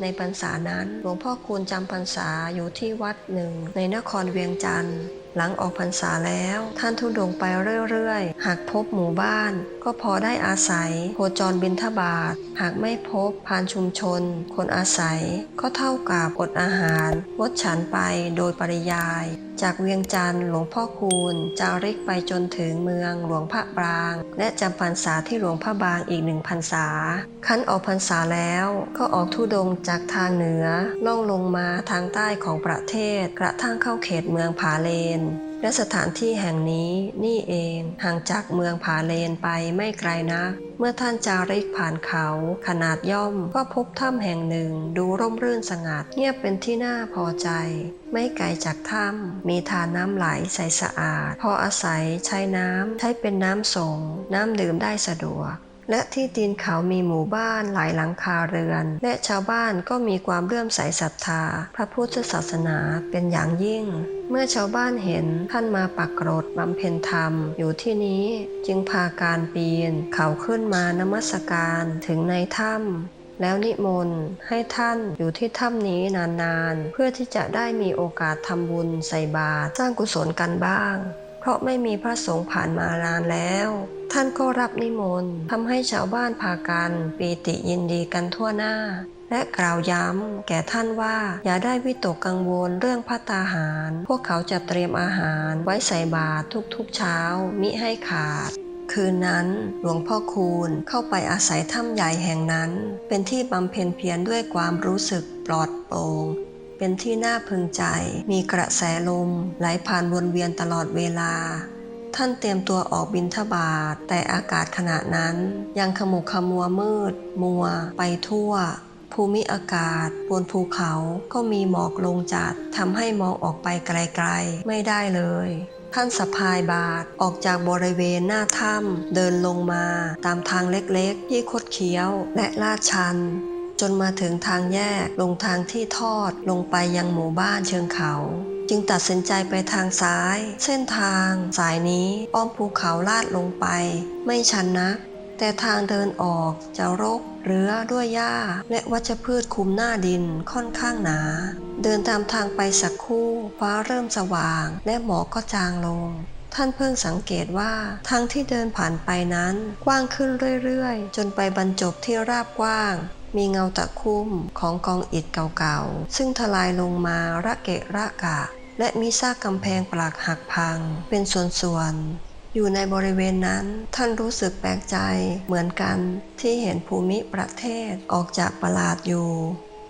ในพรรษานั้น หลวงพ่อคูณจำพรรษาอยู่ที่วัดหนึ่งในนครเวียงจันทร์ หลังออกพรรษาแล้ว ท่านทุดงไปเรื่อยๆ หากพบหมู่บ้าน ก็พอได้อาศัยโคจรบินทบาท หากไม่พบพานชุมชน คนอาศัย ก็เท่ากับอดอาหาร งดฉันไปโดยปริยาย จากเวียงจันทร์หลวงพ่อคูณจาริกไปจนถึงเมืองหลวงพระบาง และจำพรรษาที่หลวงพระบางอีกหนึ่งพรรษาขั้นออกพรรษาแล้วก็ออกทุดงจากทางเหนือล่องลงมาทางใต้ของประเทศ กระทั่งเข้าเขตเมืองผาเลน และสถานที่แห่งนี้นี่เองห่างจากเมืองผาเลนไปไม่ไกลนัก เมื่อท่านจาริกผ่านเขาขนาดย่อมก็พบถ้ำแห่งหนึ่งดูร่มรื่นสงัด เงียบเป็นที่น่าพอใจ ไม่ไกลจากถ้ำมีทานน้ำไหลใสสะอาด พออาศัยใช้น้ำใช้เป็นน้ำส่งน้ำดื่มได้สะดวก และที่ตีนเขามีหมู่บ้านหลายหลังคาเรือน และชาวบ้านก็มีความเลื่อมใสศรัทธา พระพุทธศาสนาเป็นอย่างยิ่ง เมื่อชาวบ้านเห็นท่านมาปักกรดบำเพ็ญธรรมอยู่ที่นี้จึงพาการปีน เขาขึ้นมานมัสการถึงในถ้ำแล้วนิมนต์ให้ท่านอยู่ที่ถ้ำนี้นานๆ เพื่อที่จะได้มีโอกาสทำบุญใส่บาตรสร้างกุศลกันบ้าง เพราะไม่มีพระสงฆ์ผ่านมานานแล้ว ท่านก็รับนิมนต์ทำให้ชาวบ้านพากันปีติยินดีกันทั่วหน้า และกล่าวย้ำแก่ท่านว่าอย่าได้วิตกกังวลเรื่องพัตตาหาร พวกเขาจะเตรียมอาหารไว้ใส่บาตรทุกๆเช้า มิให้ขาดคืนนั้นหลวงพ่อคูณเข้าไปอาศัยถ้ำใหญ่แห่งนั้น เป็นที่บำเพ็ญเพียรด้วยความรู้สึกปลอดโปร่ง เป็นที่น่าพึงใจ มีกระแสลมไหลผ่านวนเวียนตลอดเวลา ท่านเตรียมตัวออกบินทบาทแต่อากาศขณะนั้น ยังขมุกขมัวมืด มัว ไปทั่ว ภูมิอากาศ บนภูเขาก็มีหมอกลงจัดทำให้มองออกไปไกลๆ ไม่ได้เลยท่านสะพายบาทออกจากบริเวณหน้าถ้ำเดินลงมาตามทางเล็กๆ ที่คดเคี้ยวและลาดชัน จนมาถึงทางแยกลงทางที่ทอดลงไปยังหมู่บ้านเชิงเขา จึงตัดสินใจไปทางซ้าย เส้นทาง สายนี้อ้อมภูเขาลาดลงไป ไม่ชันนักแต่ทางเดินออกจะรกเรือด้วยหญ้า และวัชพืชคุมหน้าดินค่อนข้างหนา เดินตามทางไปสักคู่ฟ้าเริ่มสว่าง และหมอกก็จางลง ท่านเพิ่งสังเกตว่าทางที่เดินผ่านไปนั้น กว้างขึ้นเรื่อยๆ จนไปบรรจบที่ราบกว้าง มีเงาตะคุ่มของกองอิฐเก่าๆ ซึ่งทลายลงมาระเกะระกะ และมีซากกำแพงปลักหักพัง เป็นส่วนๆ อยู่ในบริเวณนั้นท่านรู้สึกแปลกใจเหมือนกันที่เห็นภูมิประเทศออกจากประหลาดอยู่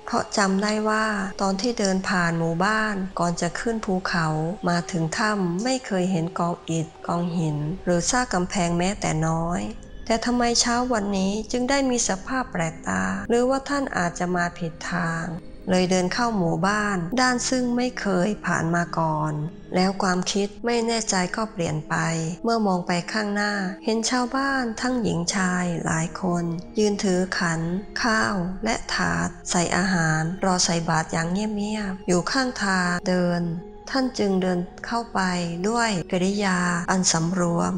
เพราะจำได้ว่าตอนที่เดินผ่านหมู่บ้านก่อนจะขึ้นภูเขามาถึงถ้ำไม่เคยเห็นกองอิฐกองหิน หรือซากกำแพงแม้แต่น้อย แต่ทำไมเช้าวันนี้จึงได้มีสภาพแปลกตา หรือว่าท่านอาจจะมาผิดทาง เลยเดินเข้าหมู่บ้าน ด้านซึ่งไม่เคยผ่านมาก่อน แล้วความคิดไม่แน่ใจก็เปลี่ยนไป เมื่อมองไปข้างหน้า เห็นชาวบ้านทั้งหญิงชายหลายคน ยืนถือขัน ข้าว และถาด ใส่อาหาร รอใส่บาตรอย่างเงียบๆอยู่ข้างทางเดินท่านจึงเดินเข้าไปด้วยกริยาอันสำรวม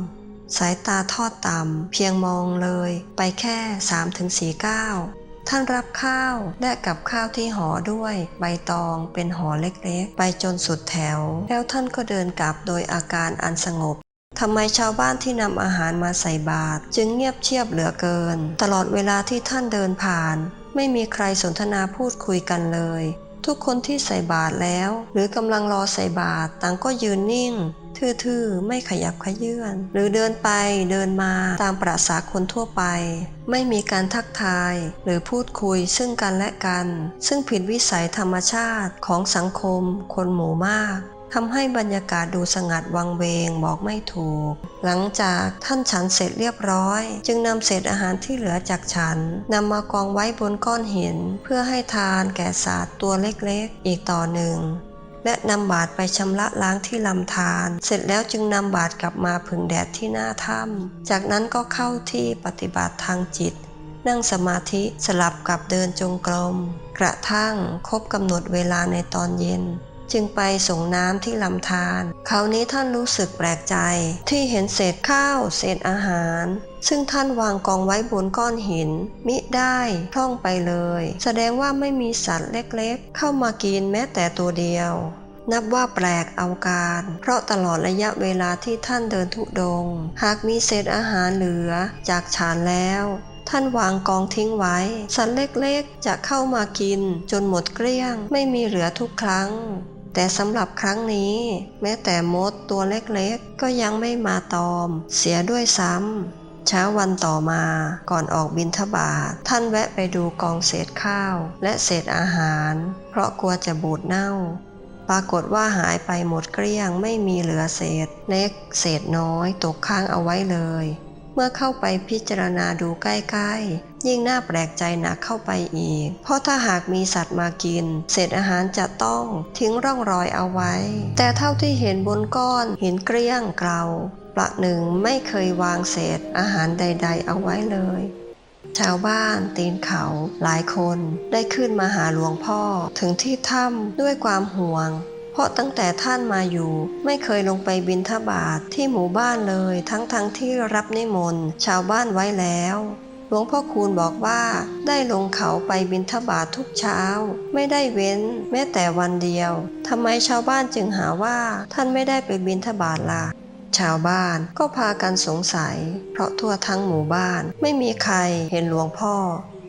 สายตาทอดต่ำเพียงมองเลย ไปแค่3-4ก้าวท่านรับข้าวและกับข้าวที่ห่อด้วยใบตองเป็นห่อเล็กๆ ไปจนสุดแถว แล้วท่านก็เดินกลับโดยอาการอันสงบทำไมชาวบ้านที่นำอาหารมาใส่บาตรจึงเงียบเชียบเหลือเกิน ตลอดเวลาที่ท่านเดินผ่าน ไม่มีใครสนทนาพูดคุยกันเลย ทุกคนที่ใส่บาตรแล้ว หรือกำลังรอใส่บาตรต่างก็ยืนนิ่ง ทื่อๆ ไม่ขยับขยื่น หรือเดินไปเดินมาตามประสาคนทั่วไป ไม่มีการทักทาย หรือพูดคุยซึ่งกันและกัน ซึ่งผิดวิสัยธรรมชาติของสังคมคนหมู่มาก ทำให้บรรยากาศดูสงัดวังเวงบอกไม่ถูก หลังจากท่านฉันเสร็จเรียบร้อย จึงนำเศษอาหารที่เหลือจากฉันนำมากองไว้บนก้อนหิน เพื่อให้ทานแก่สัตว์ตัวเล็กๆ อีกต่อหนึ่งและนำบาตรไปชำระล้างที่ลำธารเสร็จแล้วจึงนำบาตรกลับมาผึ่งแดดที่หน้าถ้ำจากนั้นก็เข้าที่ปฏิบัติทางจิต นั่งสมาธิสลับกับเดินจงกรม กระทั่งครบกำหนดเวลาในตอนเย็น จึงไปส่งน้ำที่ลำธารคราวนี้ท่านรู้สึกแปลกใจ ที่เห็นเศษข้าวเศษอาหาร ซึ่งท่านวางกองไว้บนก้อนหิน มิได้พร่องไปเลย แสดงว่าไม่มีสัตว์เล็กๆ เข้ามากินแม้แต่ตัวเดียว นับว่าแปลกเอาการ เพราะตลอดระยะเวลาที่ท่านเดินทุดง หากมีเศษอาหารเหลือจากฉานแล้ว ท่านวางกองทิ้งไว้ สัตว์เล็กๆ จะเข้ามากิน จนหมดเกลี้ยง ไม่มีเหลือทุกครั้ง แต่สำหรับครั้งนี้ แม้แต่มดตัวเล็กๆ ก็ยังไม่มาตอม เสียด้วยซ้ำเช้าวันต่อมาก่อนออกบินทบาทท่านแวะไปดูกองเศษข้าว และเศษอาหาร เพราะกลัวจะบูดเน่า ปรากฏว่าหายไปหมดเกลี้ยงไม่มีเหลือเศษเล็กเศษน้อยตกค้างเอาไว้เลย เมื่อเข้าไปพิจารณาดูใกล้ๆ ยิ่งน่าแปลกใจหนักเข้าไปอีก เพราะถ้าหากมีสัตว์มากิน เศษอาหารจะต้องทิ้งร่องรอยเอาไว้ แต่เท่าที่เห็นบนก้อนหินเกลี้ยงเกลาประหนึ่งไม่เคยวางเศษอาหารใด ๆ เอาไว้เลย ชาวบ้านตีนเขาหลายคนได้ขึ้นมาหาหลวงพ่อถึงที่ถ้ำด้วยความห่วง เพราะตั้งแต่ท่านมาอยู่ ไม่เคยลงไปบินทบาทที่หมู่บ้านเลยทั้งๆทที่รับนิมนต์ชาวบ้านไว้แล้วหลวงพ่อคูณบอกว่า ได้ลงเขาไปบินทบาททุกเช้า ไม่ได้เว้นแม้แต่วันเดียวทำไมชาวบ้านจึงหาว่าท่านไม่ได้ไปบินทบาทล่ะชาวบ้านก็พากันสงสัย เพราะทั่วทั้งหมู่บ้านไม่มีใครเห็นหลวงพ่อ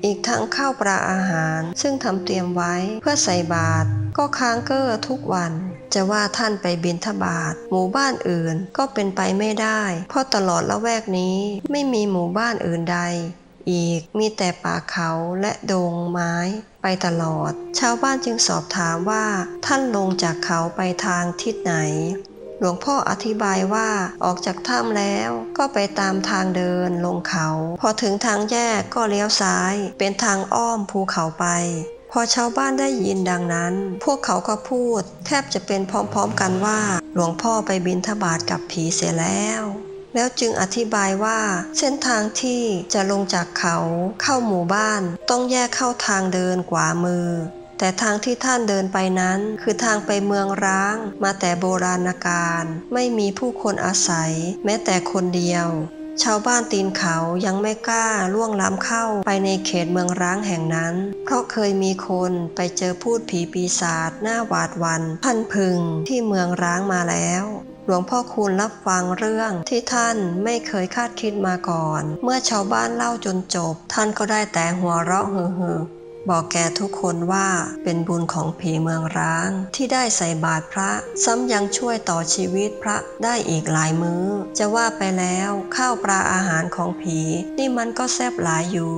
อีกทั้งข้าวปลาอาหาร ซึ่งทำเตรียมไว้เพื่อใส่บาตรก็ค้างเก้อทุกวัน จะว่าท่านไปบิณฑบาตหมู่บ้านอื่นก็เป็นไปไม่ได้ เพราะตลอดละแวกนี้ไม่มีหมู่บ้านอื่นใด อีกมีแต่ป่าเขาและดงไม้ไปตลอด ชาวบ้านจึงสอบถามว่าท่านลงจากเขาไปทางทิศไหน หลวงพ่ออธิบายว่าออกจากถ้ำแล้วก็ไปตามทางเดินลงเขา พอถึงทางแยกก็เลี้ยวซ้าย เป็นทางอ้อมภูเขาไป พอชาวบ้านได้ยินดังนั้น พวกเขาก็พูด แทบจะเป็นพร้อมๆกันว่า หลวงพ่อไปบินทบาทกับผีเสียแล้วแล้วจึงอธิบายว่าเส้นทางที่จะลงจากเขาเข้าหมู่บ้าน ต้องแยกเข้าทางเดินขวามือ แต่ทางที่ท่านเดินไปนั้น คือทางไปเมืองร้าง มาแต่โบราณกาลไม่มีผู้คนอาศัย แม้แต่คนเดียว ชาวบ้านตีนเขายังไม่กล้าล่วงล้ำเข้าไปในเขตเมืองร้างแห่งนั้น เพราะเคยมีคนไปเจอพูดผีปีศาจหน้าหวาดหวันพันพึงที่เมืองร้างมาแล้วหลวงพ่อคูณรับฟังเรื่องที่ท่านไม่เคยคาดคิดมาก่อน เมื่อชาวบ้านเล่าจนจบ ท่านก็ได้แต่หัวเราะเฮือ บอกแกทุกคนว่าเป็นบุญของผีเมืองร้าง ที่ได้ใส่บาตรพระ ซ้ำยังช่วยต่อชีวิตพระได้อีกหลายมื้อ จะว่าไปแล้วข้าวปลาอาหารของผี นี่มันก็แซ่บหลายอยู่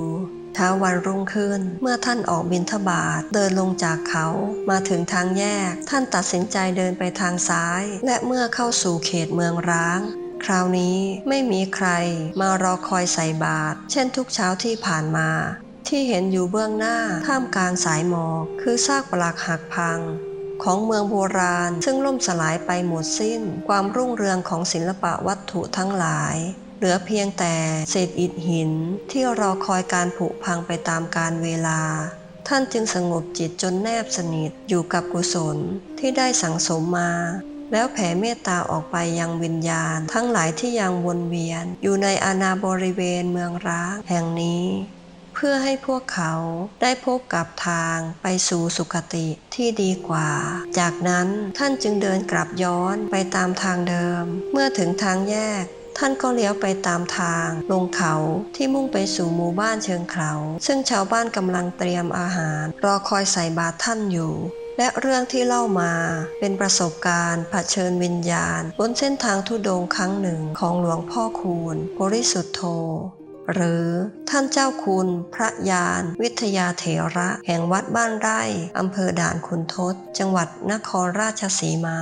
เช้าวันรุ่งขึ้นเมื่อท่านออกบินทบาทเดินลงจากเขามาถึงทางแยก ท่านตัดสินใจเดินไปทางซ้าย และเมื่อเข้าสู่เขตเมืองร้าง คราวนี้ไม่มีใครมารอคอยใส่บาตรเช่นทุกเช้าที่ผ่านมา ที่เห็นอยู่เบื้องหน้าท่ามกลางสายหมอกคือซากปลักหักพัง ของเมืองโบราณซึ่งล่มสลายไปหมดสิ้น ความรุ่งเรืองของศิลปะวัตถุทั้งหลาย เหลือเพียงแต่เศษอิฐหินที่รอคอยการผุพังไปตามกาลเวลา ท่านจึงสงบจิตจนแนบสนิทอยู่กับกุศลที่ได้สั่งสมมาแล้วแผ่เมตตาออกไปยังวิญญาณ ทั้งหลายที่ยังวนเวียน อยู่ในอาณาบริเวณเมืองร้างแห่งนี้ เพื่อให้พวกเขาได้พบกับทางไปสู่สุคติที่ดีกว่า จากนั้นท่านจึงเดินกลับย้อนไปตามทางเดิม เมื่อถึงทางแยกท่านก็เลี้ยวไปตามทาง ลงเขาที่มุ่งไปสู่หมู่บ้านเชิงเขา ซึ่งชาวบ้านกำลังเตรียมอาหาร รอคอยใส่บาตรท่านอยู่ และเรื่องที่เล่ามาเป็นประสบการณ์เผชิญวิญญาณ บนเส้นทางทุดงค์ครั้งหนึ่งของหลวงพ่อคูณบริสุทธโธ หรือท่านเจ้าคุณพระยาน วิทยาเถระ แห่งวัดบ้านไร่อำเภอด่านขุนทด จังหวัดนครราชสีมา